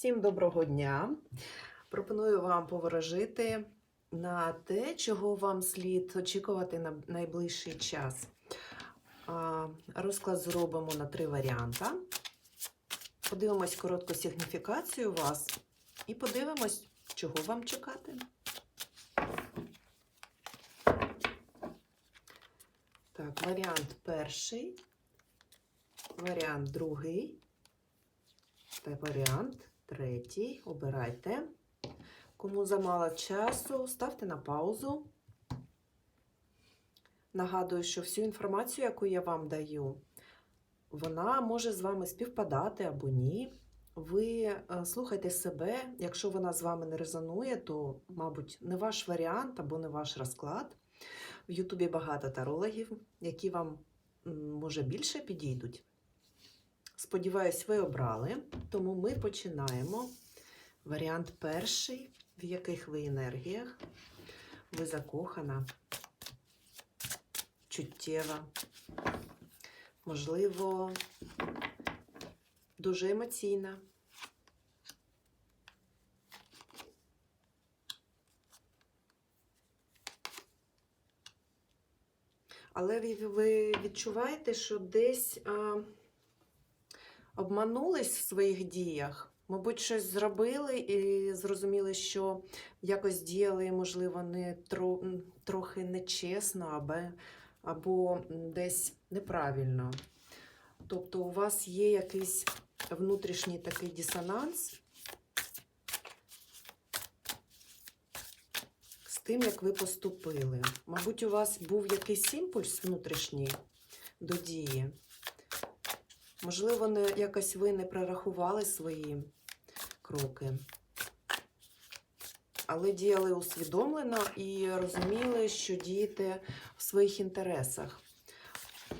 Всім доброго дня! Пропоную вам поворожити на те, чого вам слід очікувати на найближчий час. Розклад зробимо на три варіанти. Подивимось коротку сигніфікацію вас і подивимось, чого вам чекати. Так, варіант перший, варіант другий та варіант третій. Обирайте. Кому замало часу, ставте на паузу. Нагадую, що всю інформацію, яку я вам даю, вона може з вами співпадати або ні. Ви е, слухайте себе, якщо вона з вами не резонує, то, мабуть, не ваш варіант або не ваш розклад. В Ютубі багато тарологів, які вам може більше підійдуть. Сподіваюсь, ви обрали, тому ми починаємо. Варіант перший, в яких ви енергіях. Ви закохана, чуттєва, можливо, дуже емоційна. Але ви- відчуваєте, що десь обманулись в своїх діях. Мабуть, щось зробили і зрозуміли, що якось діяли, можливо, не тро, трохи нечесно або, або десь неправильно. Тобто у вас є якийсь внутрішній такий дисонанс з тим, як ви поступили. Мабуть, у вас був якийсь імпульс внутрішній до дії. Можливо, не, якось ви не прорахували свої кроки, але діяли усвідомлено і розуміли, що дієте в своїх інтересах.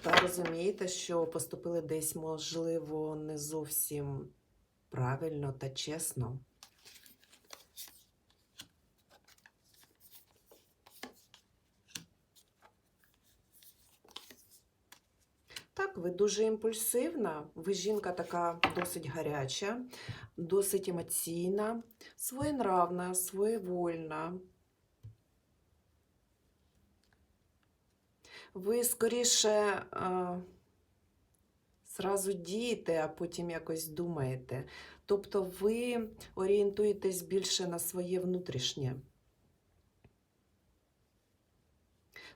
Та розумієте, що поступили десь, можливо, не зовсім правильно та чесно. Так, ви дуже імпульсивна. Ви жінка така досить гаряча, досить емоційна, своєнравна, своєвольна. Ви скоріше а, зразу дієте, а потім якось думаєте. Тобто ви орієнтуєтесь більше на своє внутрішнє.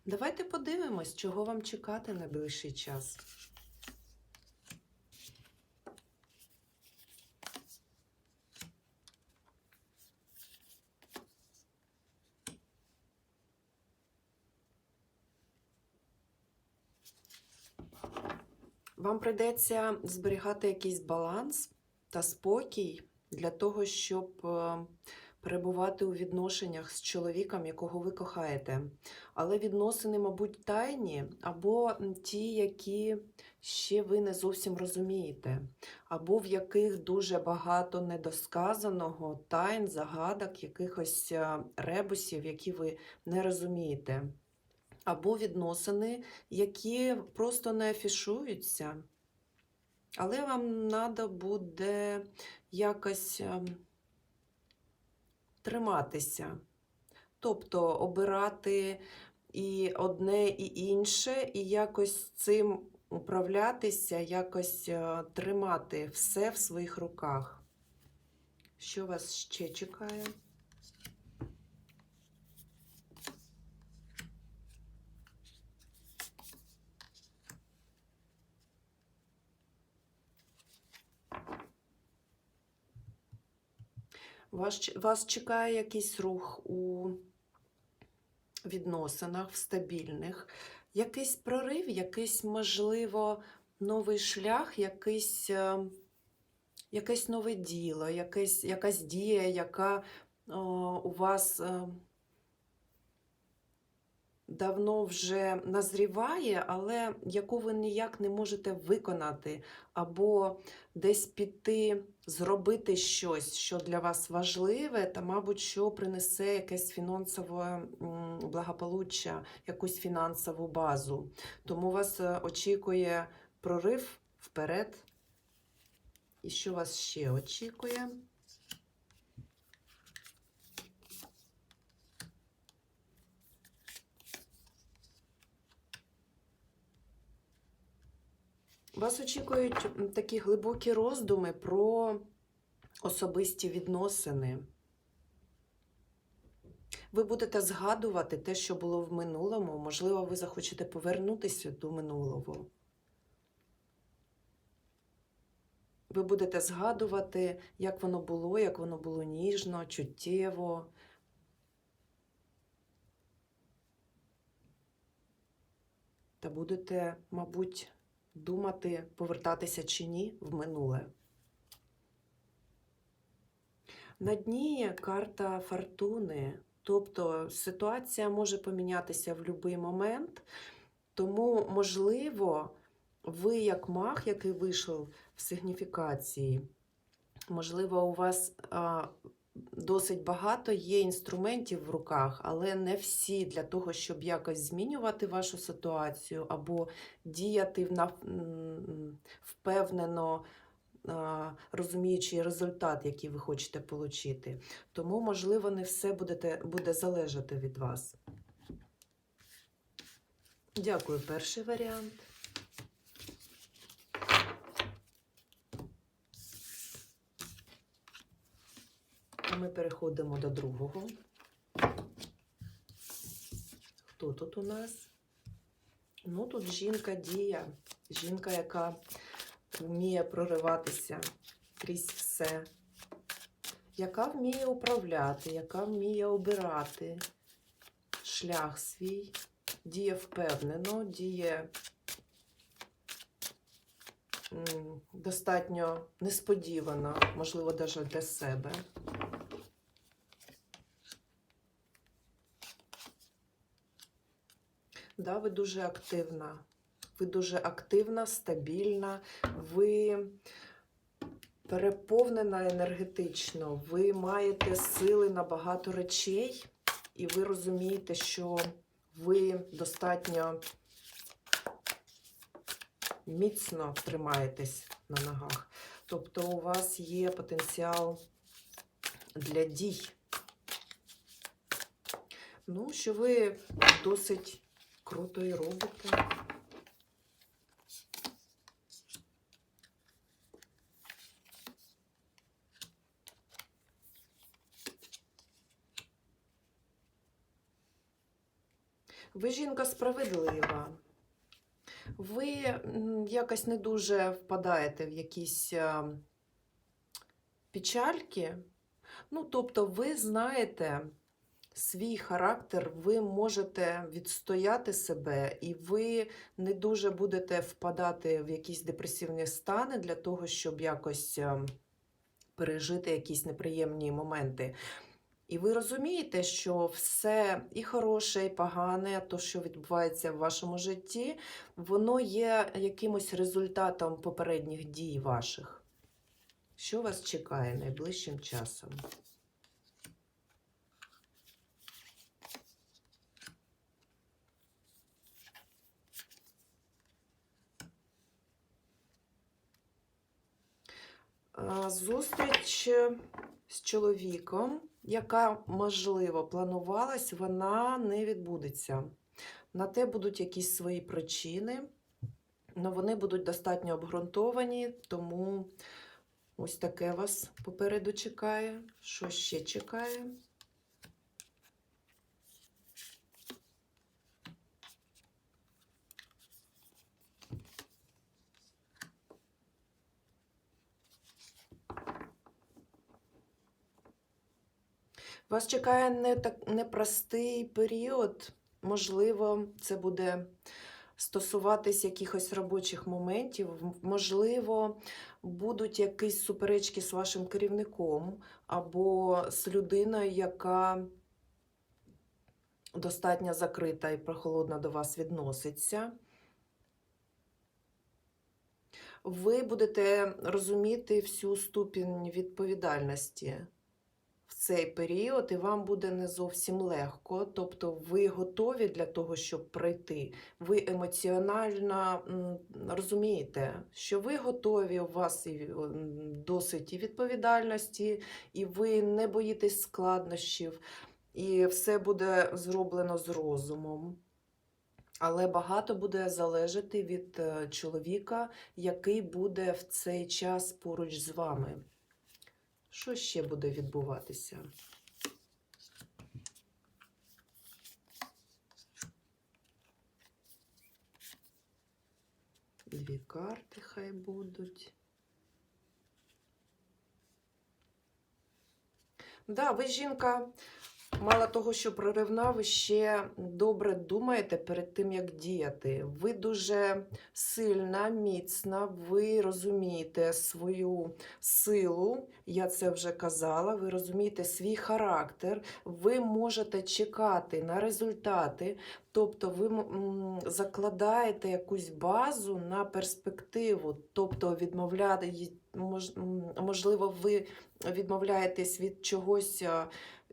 Давайте подивимось, чого вам чекати найближчий час. Вам прийдеться зберігати якийсь баланс та спокій для того, щоб е, перебувати у відношеннях з чоловіком, якого ви кохаєте. Але відносини, мабуть, тайні, або ті, які ще ви не зовсім розумієте, або в яких дуже багато недосказаного, тайн, загадок, якихось е, ребусів, які ви не розумієте. Або відносини, які просто не афішуються. Але вам треба буде якось ем, триматися. Тобто обирати і одне, і інше, і якось цим управлятися, якось е, тримати все в своїх руках. Що вас ще чекає? Вас, вас чекає якийсь рух у відносинах, в стабільних, якийсь прорив, якийсь, можливо, новий шлях, якийсь, е, якесь нове діло, якесь, якась дія, яка о, у вас е, давно вже назріває, але яку ви ніяк не можете виконати, або десь піти, зробити щось, що для вас важливе, та, мабуть, що принесе якесь фінансове благополуччя, якусь фінансову базу. Тому вас е, очікує прорив вперед. І що вас ще очікує? Вас очікують такі глибокі роздуми про особисті відносини. Ви будете згадувати те, що було в минулому. Можливо, ви захочете повернутися до минулого. Ви будете згадувати, як воно було, як воно було ніжно, чуттєво. Та будете, мабуть, думати, повертатися чи ні в минуле. На дні карта фортуни, тобто ситуація може помінятися в будь-який момент, тому, можливо, ви, як маг, який вийшов в сигніфікації, можливо, у вас досить багато є інструментів в руках, але не всі для того, щоб якось змінювати вашу ситуацію або діяти впевнено, розуміючи результат, який ви хочете отримати. Тому, можливо, не все будете, буде залежати від вас. Дякую, перший варіант. А ми переходимо до другого. Хто тут у нас? Ну, тут жінка дія, жінка, яка вміє прориватися крізь все, яка вміє управляти, яка вміє обирати шлях свій, діє впевнено, діє достатньо несподівано, можливо, навіть для себе. Да, ви дуже активна. Ви дуже активна, стабільна, ви переповнена енергетично, ви маєте сили на багато речей, і ви розумієте, що ви достатньо міцно тримаєтесь на ногах. Тобто у вас є потенціал для дій. Ну, що ви досить круто і робите. Ви жінка справедлива. Ви якось не дуже впадаєте в якісь печальки. Ну, тобто, ви знаєте свій характер, ви можете відстояти себе, і ви не дуже будете впадати в якісь депресивні стани для того, щоб якось пережити якісь неприємні моменти. І ви розумієте, що все і хороше, і погане, то, що відбувається в вашому житті, воно є якимось результатом попередніх дій ваших. Що вас чекає найближчим часом? Зустріч з чоловіком, яка, можливо, планувалась, вона не відбудеться. На те будуть якісь свої причини, але вони будуть достатньо обґрунтовані, тому ось таке вас попереду чекає. Що ще чекає? Вас чекає не так непростий період. Можливо, це буде стосуватись якихось робочих моментів. Можливо, будуть якісь суперечки з вашим керівником або з людиною, яка достатньо закрита і прохолодно до вас відноситься. Ви будете розуміти всю ступінь відповідальності цей період, і вам буде не зовсім легко. Тобто ви готові для того, щоб пройти. Ви емоціонально розумієте, що ви готові, у вас досить і відповідальності, і ви не боїтесь складнощів, і все буде зроблено з розумом. Але багато буде залежати від е, чоловіка, який буде в цей час поруч з вами. Що ще буде відбуватися? Дві карти хай будуть. Да, ви жінка, мало того, що проривна, ви ще добре думаєте перед тим, як діяти. Ви дуже сильна, міцна, ви розумієте свою силу, я це вже казала, ви розумієте свій характер, ви можете чекати на результати, тобто ви закладаєте якусь базу на перспективу, тобто відмовляєте, можливо, ви відмовляєтесь від чогось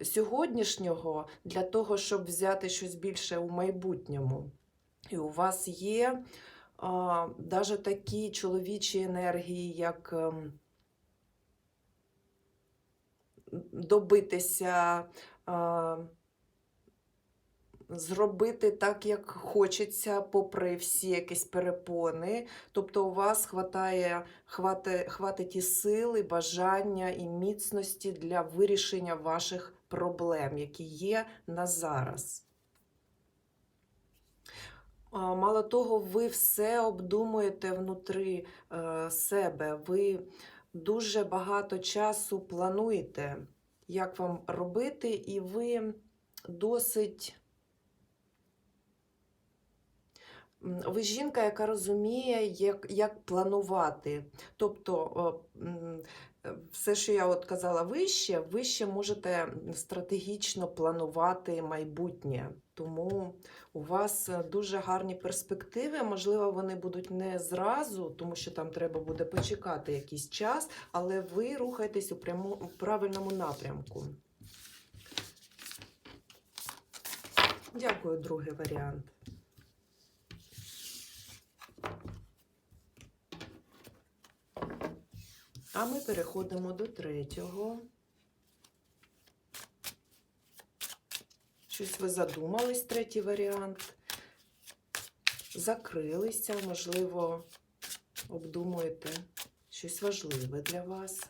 сьогоднішнього для того, щоб взяти щось більше у майбутньому. І у вас є даже такі чоловічі енергії, як ем, добитися, а, зробити так, як хочеться, попри всі якісь перепони. Тобто у вас хватає, хвати, хватить і сили, бажання і міцності для вирішення ваших проблем, які є на зараз. Мало того, ви все обдумуєте внутрі е, себе. Ви дуже багато часу плануєте, як вам робити, і ви досить. Ви жінка, яка розуміє, як, як планувати. Тобто, все, що я от казала вище, ви ще можете стратегічно планувати майбутнє. Тому у вас дуже гарні перспективи. Можливо, вони будуть не зразу, тому що там треба буде почекати якийсь час, але ви рухаєтесь у, прямо, у правильному напрямку. Дякую, другий варіант. А ми переходимо до третього. Щось ви задумались, третій варіант. Закрилися, можливо, обдумуєте щось важливе для вас.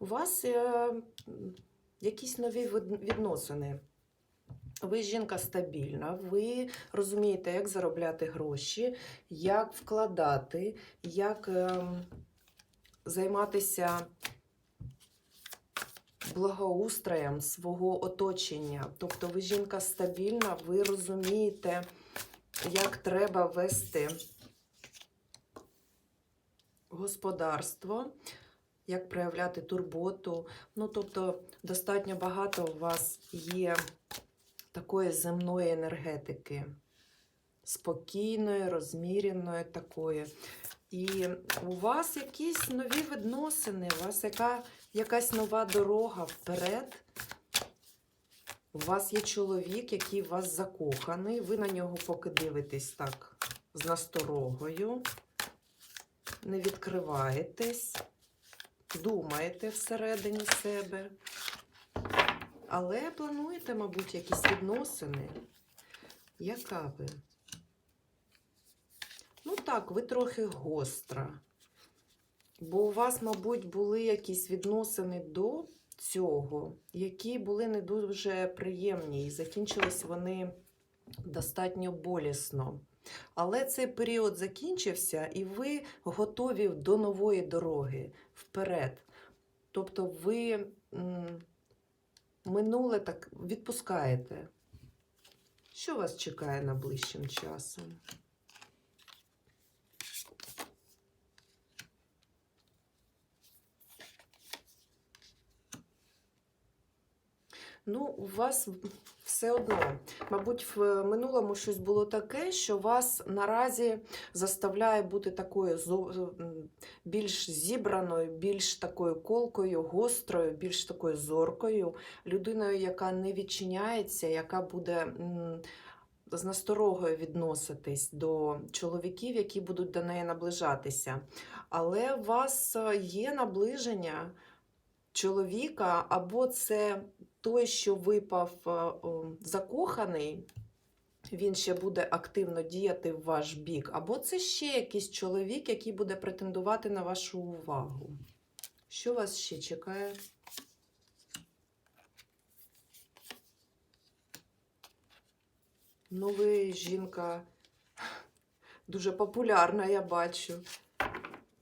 У вас е, якісь нові відносини. Ви жінка стабільна, ви розумієте, як заробляти гроші, як вкладати, як ем, займатися благоустроєм свого оточення. Тобто ви жінка стабільна, ви розумієте, як треба вести господарство, як проявляти турботу. Ну, тобто, достатньо багато у вас є такої земної енергетики, спокійної, розміреної такої. І у вас якісь нові відносини, у вас яка, якась нова дорога вперед. У вас є чоловік, який в вас закоханий, ви на нього поки дивитесь так з насторогою, не відкриваєтесь, думаєте всередині себе. Але плануєте, мабуть, якісь відносини. Яка ви? Ну так, ви трохи гостра. Бо у вас, мабуть, були якісь відносини до цього, які були не дуже приємні, і закінчились вони достатньо болісно. Але цей період закінчився, і ви готові до нової дороги вперед. Тобто ви минуле так відпускаєте. Що вас чекає найближчим часом? Ну, у вас все одно. Мабуть, в минулому щось було таке, що вас наразі заставляє бути такою більш зібраною, більш такою колкою, гострою, більш такою зоркою, людиною, яка не відчиняється, яка буде з насторогою відноситись до чоловіків, які будуть до неї наближатися. Але у вас е, є наближення чоловіка, або це той, що випав е, закоханий, він ще буде активно діяти в ваш бік, або це ще якийсь чоловік, який буде претендувати на вашу увагу. Що вас ще чекає? Ну, ви жінка дуже популярна, я бачу.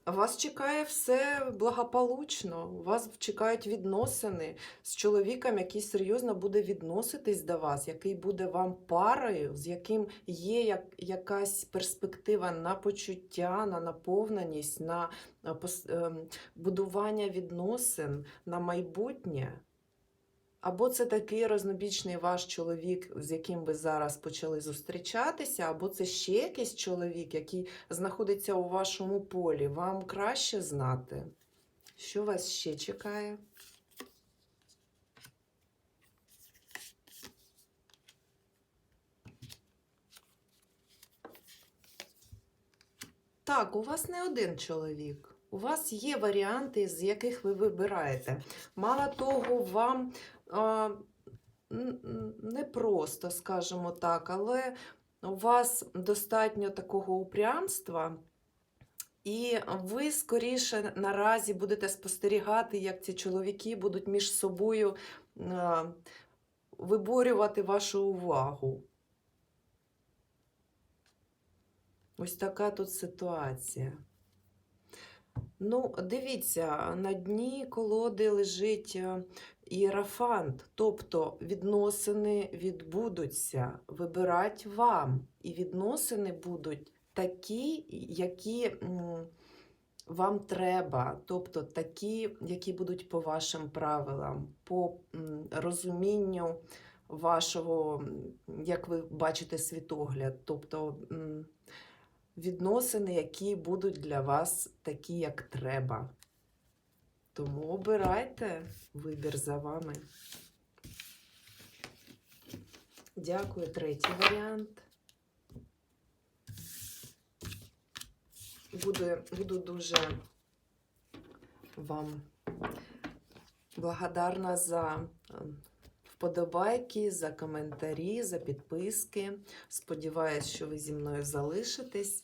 Вас чекає все благополучно. Вас чекають відносини з чоловіком, який серйозно буде відноситись до вас, який буде вам парою, з яким є як, якась перспектива на почуття, на наповненість, на е, ем, будування відносин, на майбутнє. Або це такий рознобічний ваш чоловік, з яким ви зараз почали зустрічатися, або це ще якийсь чоловік, який знаходиться у вашому полі. Вам краще знати, що вас ще чекає. Так, у вас не один чоловік. У вас є варіанти, з яких ви вибираєте. Мало того, вам а, н- н- непросто, скажімо так, але у вас достатньо такого упрямства, і ви скоріше наразі будете спостерігати, як ці чоловіки будуть між собою а, виборювати вашу увагу. Ось така тут ситуація. Ну, дивіться, на дні колоди лежить е, ієрофант, тобто відносини відбудуться, вибирать вам. І відносини будуть такі, які вам треба, тобто такі, які будуть по вашим правилам, по розумінню вашого, як ви бачите, світогляд. Тобто відносини, які будуть для вас такі, як треба. Тому обирайте вибір за вами. Дякую, третій варіант. Буду, буду дуже вам благодарна за е, вподобайки, за коментарі, за підписки. Сподіваюсь, що ви зі мною залишитесь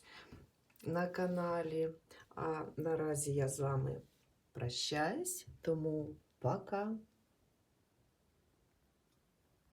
на каналі. А наразі я з вами прощаюсь, тому пока.